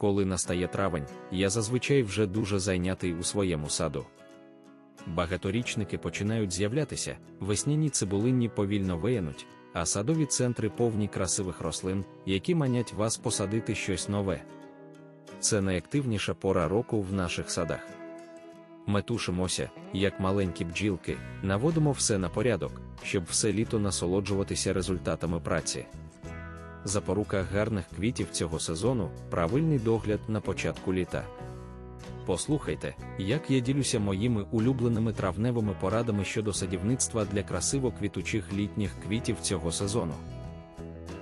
Коли настає травень, я зазвичай вже дуже зайнятий у своєму саду. Багаторічники починають з'являтися, весняні цибулинні повільно виянуть, а садові центри повні красивих рослин, які манять вас посадити щось нове. Це найактивніша пора року в наших садах. Ми тушимося, як маленькі бджілки, наводимо все на порядок, щоб все літо насолоджуватися результатами праці. Запорука гарних квітів цього сезону правильний догляд на початку літа. Послухайте, як я ділюся моїми улюбленими травневими порадами щодо садівництва для красиво квітучих літніх квітів цього сезону.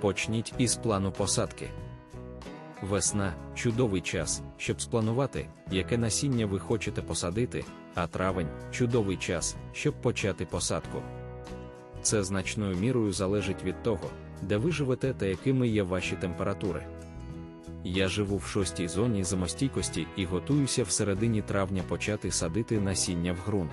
Почніть із плану посадки. Весна чудовий час, щоб спланувати, яке насіння ви хочете посадити, а травень чудовий час, щоб почати посадку. Це значною мірою залежить від того, де ви живете та якими є ваші температури. Я живу в шостій зоні зимостійкості і готуюся в середині травня почати садити насіння в ґрунт.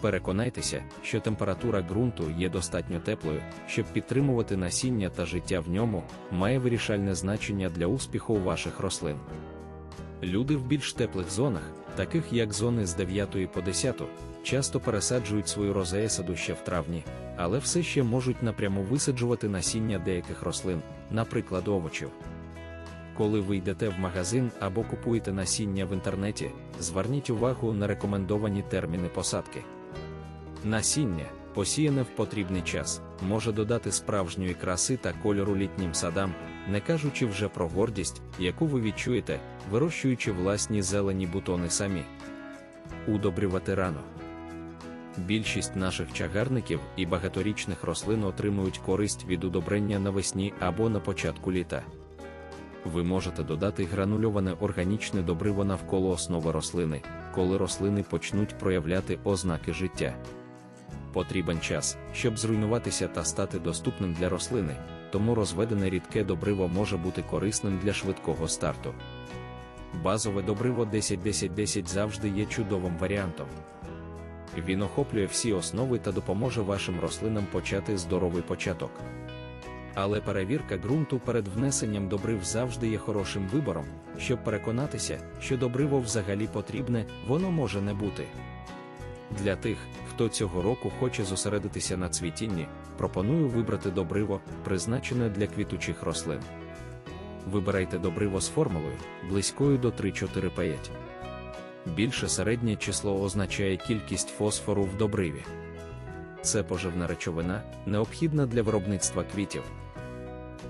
Переконайтеся, що температура ґрунту є достатньо теплою, щоб підтримувати насіння та життя в ньому, має вирішальне значення для успіху ваших рослин. Люди в більш теплих зонах, таких як зони з 9 по 10, часто пересаджують свою розею саду ще в травні, але все ще можуть напряму висаджувати насіння деяких рослин, наприклад, овочів. Коли ви йдете в магазин або купуєте насіння в інтернеті, зверніть увагу на рекомендовані терміни посадки. Насіння, посіяне в потрібний час, може додати справжньої краси та кольору літнім садам, не кажучи вже про гордість, яку ви відчуєте, вирощуючи власні зелені бутони самі. Удобрювати рано. Більшість наших чагарників і багаторічних рослин отримують користь від удобрення навесні або на початку літа. Ви можете додати гранульоване органічне добриво навколо основи рослини, коли рослини почнуть проявляти ознаки життя. Потрібен час, щоб зруйнуватися та стати доступним для рослини, тому розведене рідке добриво може бути корисним для швидкого старту. Базове добриво 10-10-10 завжди є чудовим варіантом. Він охоплює всі основи та допоможе вашим рослинам почати здоровий початок. Але перевірка ґрунту перед внесенням добрив завжди є хорошим вибором, щоб переконатися, що добриво взагалі потрібне, воно може не бути. Для тих, хто цього року хоче зосередитися на цвітінні, пропоную вибрати добриво, призначене для квітучих рослин. Вибирайте добриво з формулою, близькою до 3-4-5. Більше середнє число означає кількість фосфору в добриві. Це поживна речовина, необхідна для виробництва квітів.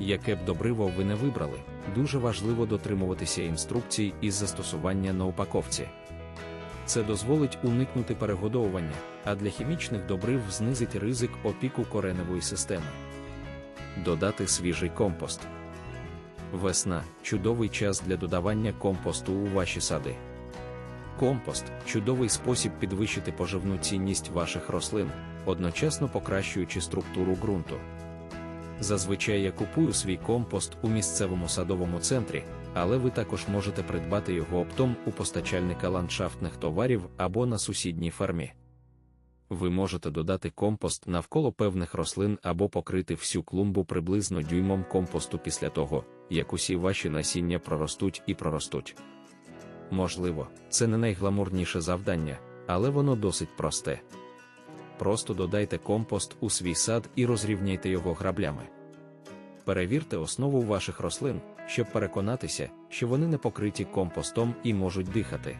Яке б добриво ви не вибрали, дуже важливо дотримуватися інструкцій із застосування на упаковці. Це дозволить уникнути перегодовування, а для хімічних добрив знизить ризик опіку кореневої системи. Додати свіжий компост. Весна чудовий час для додавання компосту у ваші сади. Компост чудовий спосіб підвищити поживну цінність ваших рослин, одночасно покращуючи структуру ґрунту. Зазвичай я купую свій компост у місцевому садовому центрі, але ви також можете придбати його оптом у постачальника ландшафтних товарів або на сусідній фермі. Ви можете додати компост навколо певних рослин або покрити всю клумбу приблизно дюймом компосту після того, як усі ваші насіння проростуть і проростуть. Можливо, це не найгламурніше завдання, але воно досить просте. Просто додайте компост у свій сад і розрівняйте його граблями. Перевірте основу ваших рослин, щоб переконатися, що вони не покриті компостом і можуть дихати.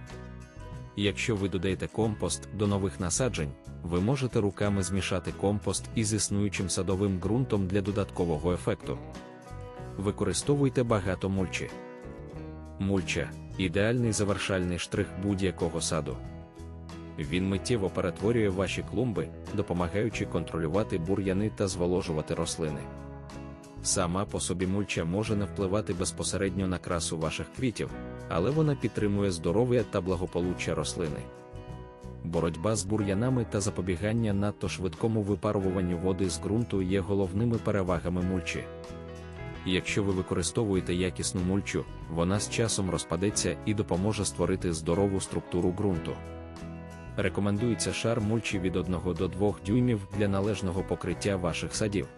Якщо ви додаєте компост до нових насаджень, ви можете руками змішати компост із існуючим садовим ґрунтом для додаткового ефекту. Використовуйте багато мульчі. Мульча ідеальний завершальний штрих будь-якого саду. Він миттєво перетворює ваші клумби, допомагаючи контролювати бур'яни та зволожувати рослини. Сама по собі мульча може не впливати безпосередньо на красу ваших квітів, але вона підтримує здоров'я та благополуччя рослини. Боротьба з бур'янами та запобігання надто швидкому випаруванню води з ґрунту є головними перевагами мульчі. Якщо ви використовуєте якісну мульчу, вона з часом розпадеться і допоможе створити здорову структуру ґрунту. Рекомендується шар мульчі від 1 до 2 дюймів для належного покриття ваших садів.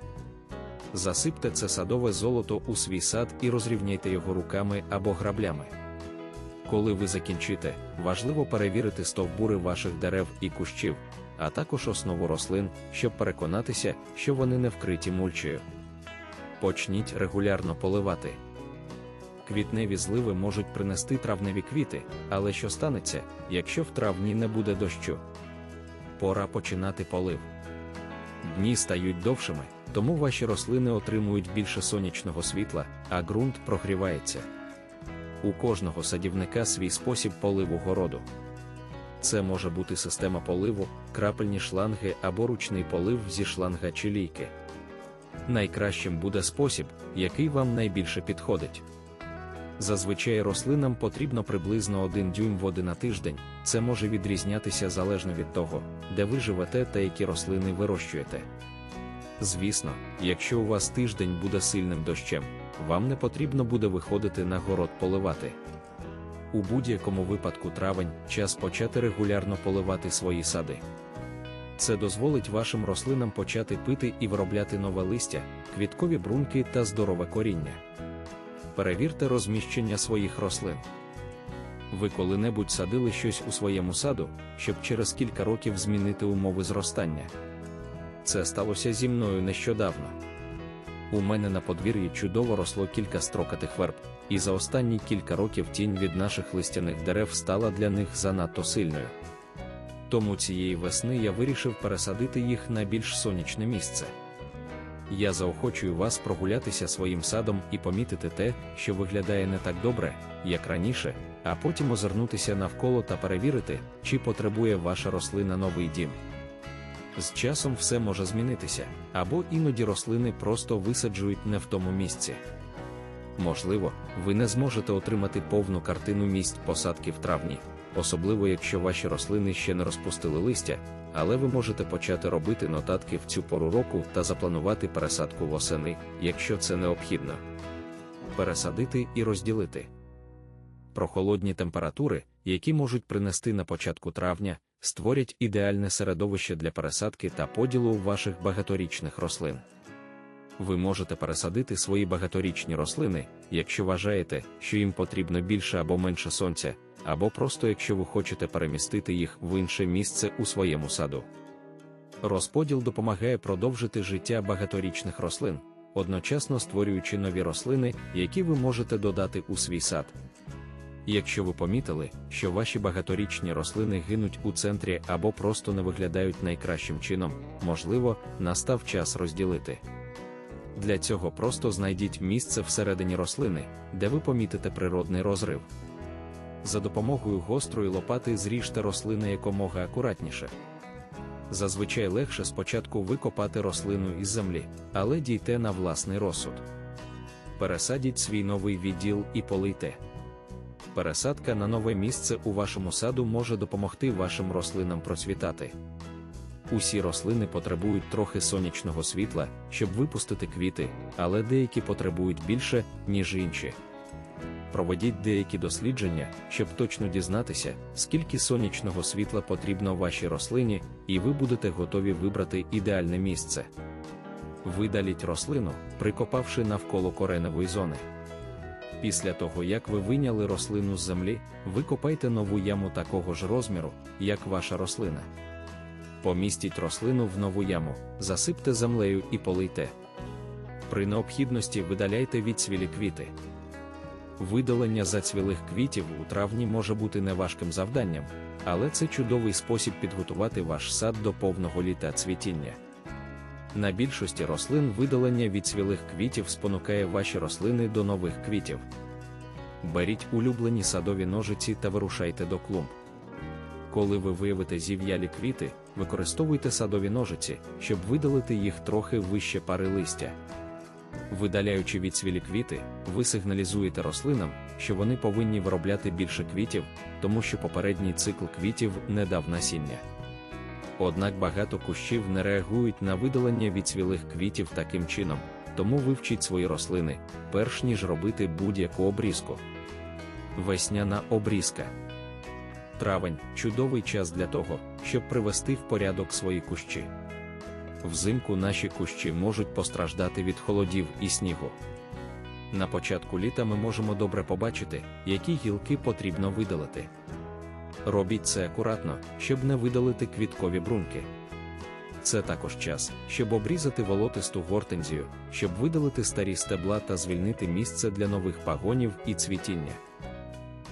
Засипте це садове золото у свій сад і розрівняйте його руками або граблями. Коли ви закінчите, важливо перевірити стовбури ваших дерев і кущів, а також основу рослин, щоб переконатися, що вони не вкриті мульчею. Почніть регулярно поливати. Квітневі зливи можуть принести травневі квіти, але що станеться, якщо в травні не буде дощу? Пора починати полив. Дні стають довшими, тому ваші рослини отримують більше сонячного світла, а ґрунт прогрівається. У кожного садівника свій спосіб поливу городу. Це може бути система поливу, крапельні шланги або ручний полив зі шланга чи лійки. Найкращим буде спосіб, який вам найбільше підходить. Зазвичай рослинам потрібно приблизно 1 дюйм води на тиждень, це може відрізнятися залежно від того, де ви живете та які рослини вирощуєте. Звісно, якщо у вас тиждень буде сильним дощем, вам не потрібно буде виходити на город поливати. У будь-якому випадку травень час почати регулярно поливати свої сади. Це дозволить вашим рослинам почати пити і виробляти нове листя, квіткові брунки та здорове коріння. Перевірте розміщення своїх рослин. Ви коли-небудь садили щось у своєму саду, щоб через кілька років змінити умови зростання. Це сталося зі мною нещодавно. У мене на подвір'ї чудово росло кілька строкатих верб, і за останні кілька років тінь від наших листяних дерев стала для них занадто сильною. Тому цієї весни я вирішив пересадити їх на більш сонячне місце. Я заохочую вас прогулятися своїм садом і помітити те, що виглядає не так добре, як раніше, а потім озирнутися навколо та перевірити, чи потребує ваша рослина новий дім. З часом все може змінитися, або іноді рослини просто висаджують не в тому місці. Можливо, ви не зможете отримати повну картину місць посадки в травні, особливо якщо ваші рослини ще не розпустили листя, але ви можете почати робити нотатки в цю пору року та запланувати пересадку восени, якщо це необхідно. Пересадити і розділити. Прохолодні температури, які можуть принести на початку травня, створять ідеальне середовище для пересадки та поділу ваших багаторічних рослин. Ви можете пересадити свої багаторічні рослини, якщо вважаєте, що їм потрібно більше або менше сонця, або просто якщо ви хочете перемістити їх в інше місце у своєму саду. Розподіл допомагає продовжити життя багаторічних рослин, одночасно створюючи нові рослини, які ви можете додати у свій сад. Якщо ви помітили, що ваші багаторічні рослини гинуть у центрі або просто не виглядають найкращим чином, можливо, настав час розділити. Для цього просто знайдіть місце всередині рослини, де ви помітите природний розрив. За допомогою гострої лопати зріжте рослини якомога акуратніше. Зазвичай легше спочатку викопати рослину із землі, але дійте на власний розсуд. Пересадіть свій новий відділ і полийте. Пересадка на нове місце у вашому саду може допомогти вашим рослинам процвітати. Усі рослини потребують трохи сонячного світла, щоб випустити квіти, але деякі потребують більше, ніж інші. Проведіть деякі дослідження, щоб точно дізнатися, скільки сонячного світла потрібно вашій рослині, і ви будете готові вибрати ідеальне місце. Видаліть рослину, прикопавши навколо кореневої зони. Після того, як ви вийняли рослину з землі, викопайте нову яму такого ж розміру, як ваша рослина. Помістіть рослину в нову яму, засипте землею і полийте. При необхідності видаляйте відцвілі квіти. Видалення зацвілих квітів у травні може бути неважким завданням, але це чудовий спосіб підготувати ваш сад до повного літа цвітіння. На більшості рослин видалення відцвілих квітів спонукає ваші рослини до нових квітів. Беріть улюблені садові ножиці та вирушайте до клумб. Коли ви виявите зів'ялі квіти, використовуйте садові ножиці, щоб видалити їх трохи вище пари листя. Видаляючи відцвілі квіти, ви сигналізуєте рослинам, що вони повинні виробляти більше квітів, тому що попередній цикл квітів не дав насіння. Однак багато кущів не реагують на видалення відцвілих квітів таким чином, тому вивчіть свої рослини, перш ніж робити будь-яку обрізку. Весняна обрізка. Травень чудовий час для того, щоб привести в порядок свої кущі. Взимку наші кущі можуть постраждати від холодів і снігу. На початку літа ми можемо добре побачити, які гілки потрібно видалити. Робіть це акуратно, щоб не видалити квіткові бруньки. Це також час, щоб обрізати волотисту гортензію, щоб видалити старі стебла та звільнити місце для нових пагонів і цвітіння.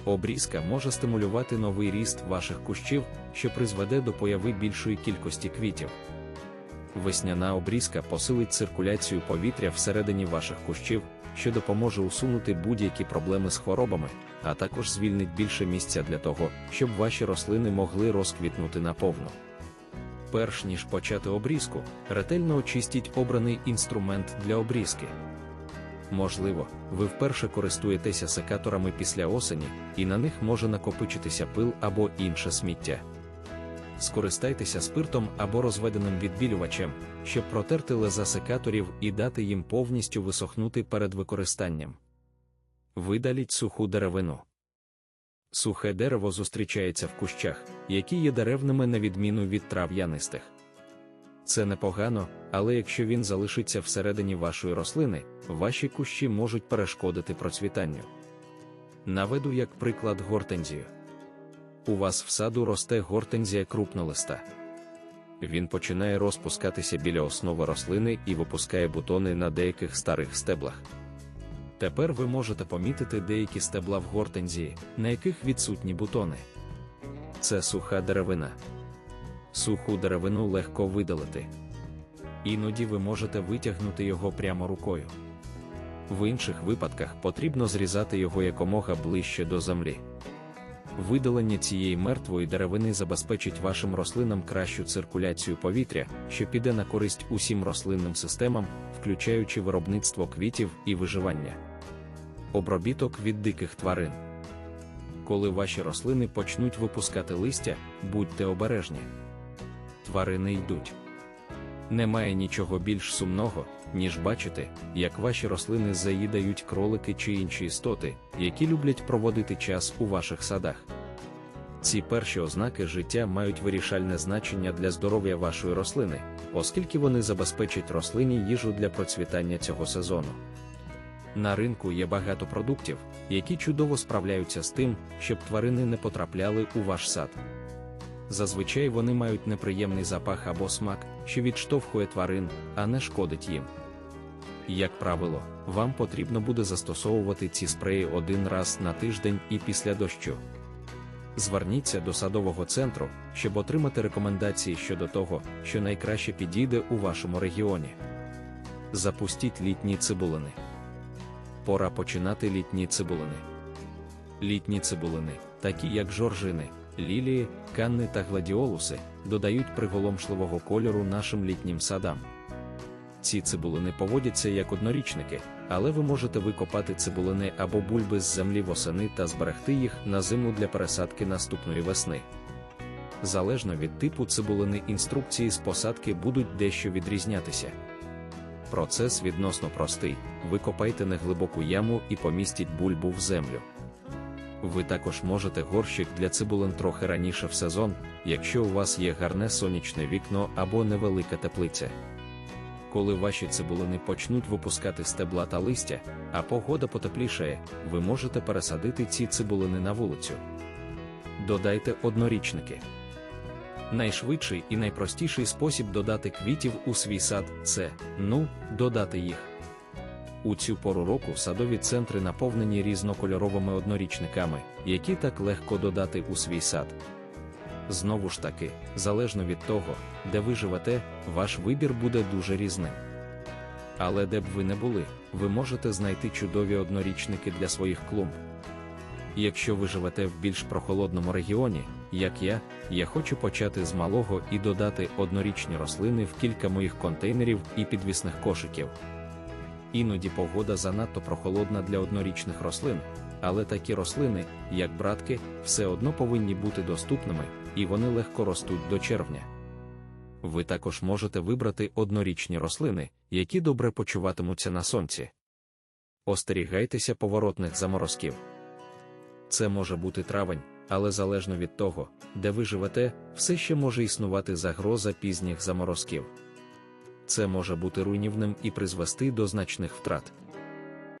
Обрізка може стимулювати новий ріст ваших кущів, що призведе до появи більшої кількості квітів. Весняна обрізка посилить циркуляцію повітря всередині ваших кущів, що допоможе усунути будь-які проблеми з хворобами, а також звільнить більше місця для того, щоб ваші рослини могли розквітнути наповну. Перш ніж почати обрізку, ретельно очистіть обраний інструмент для обрізки. Можливо, ви вперше користуєтеся секаторами після осені, і на них може накопичитися пил або інше сміття. Скористайтеся спиртом або розведеним відбілювачем, щоб протерти леза секаторів і дати їм повністю висохнути перед використанням. Видаліть суху деревину. Сухе дерево зустрічається в кущах, які є деревними на відміну від трав'янистих. Це непогано, але якщо він залишиться всередині вашої рослини, ваші кущі можуть перешкодити процвітанню. Наведу як приклад гортензію. У вас в саду росте гортензія крупнолиста. Він починає розпускатися біля основи рослини і випускає бутони на деяких старих стеблах. Тепер ви можете помітити деякі стебла в гортензії, на яких відсутні бутони. Це суха деревина. Суху деревину легко видалити. Іноді ви можете витягнути його прямо рукою. В інших випадках потрібно зрізати його якомога ближче до землі. Видалення цієї мертвої деревини забезпечить вашим рослинам кращу циркуляцію повітря, що піде на користь усім рослинним системам, включаючи виробництво квітів і виживання. Обробіток від диких тварин. Коли ваші рослини почнуть випускати листя, будьте обережні. Тварини йдуть. Немає нічого більш сумного, ніж бачити, як ваші рослини заїдають кролики чи інші істоти, які люблять проводити час у ваших садах. Ці перші ознаки життя мають вирішальне значення для здоров'я вашої рослини, оскільки вони забезпечать рослині їжу для процвітання цього сезону. На ринку є багато продуктів, які чудово справляються з тим, щоб тварини не потрапляли у ваш сад. Зазвичай вони мають неприємний запах або смак, що відштовхує тварин, а не шкодить їм. Як правило, вам потрібно буде застосовувати ці спреї один раз на тиждень і після дощу. Зверніться до садового центру, щоб отримати рекомендації щодо того, що найкраще підійде у вашому регіоні. Запустіть літні цибулини. Пора починати літні цибулини. Літні цибулини, такі як жоржини, лілії, канни та гладіолуси, додають приголомшливого кольору нашим літнім садам. Ці цибулини поводяться як однорічники, але ви можете викопати цибулини або бульби з землі восени та зберегти їх на зиму для пересадки наступної весни. Залежно від типу цибулини інструкції з посадки будуть дещо відрізнятися. Процес відносно простий: викопайте неглибоку яму і помістіть бульбу в землю. Ви також можете горщик для цибулин трохи раніше в сезон, якщо у вас є гарне сонячне вікно або невелика теплиця. Коли ваші цибулини почнуть випускати стебла та листя, а погода потеплішає, ви можете пересадити ці цибулини на вулицю. Додайте однорічники. Найшвидший і найпростіший спосіб додати квітів у свій сад це ну, додати їх. У цю пору року садові центри наповнені різнокольоровими однорічниками, які так легко додати у свій сад. Знову ж таки, залежно від того, де ви живете, ваш вибір буде дуже різним. Але де б ви не були, ви можете знайти чудові однорічники для своїх клумб. Якщо ви живете в більш прохолодному регіоні, як я, я хочу почати з малого і додати однорічні рослини в кілька моїх контейнерів і підвісних кошиків. Іноді погода занадто прохолодна для однорічних рослин, але такі рослини, як братки, все одно повинні бути доступними, і вони легко ростуть до червня. Ви також можете вибрати однорічні рослини, які добре почуватимуться на сонці. Остерігайтеся поворотних заморозків. Це може бути травень, але залежно від того, де ви живете, все ще може існувати загроза пізніх заморозків. Це може бути руйнівним і призвести до значних втрат.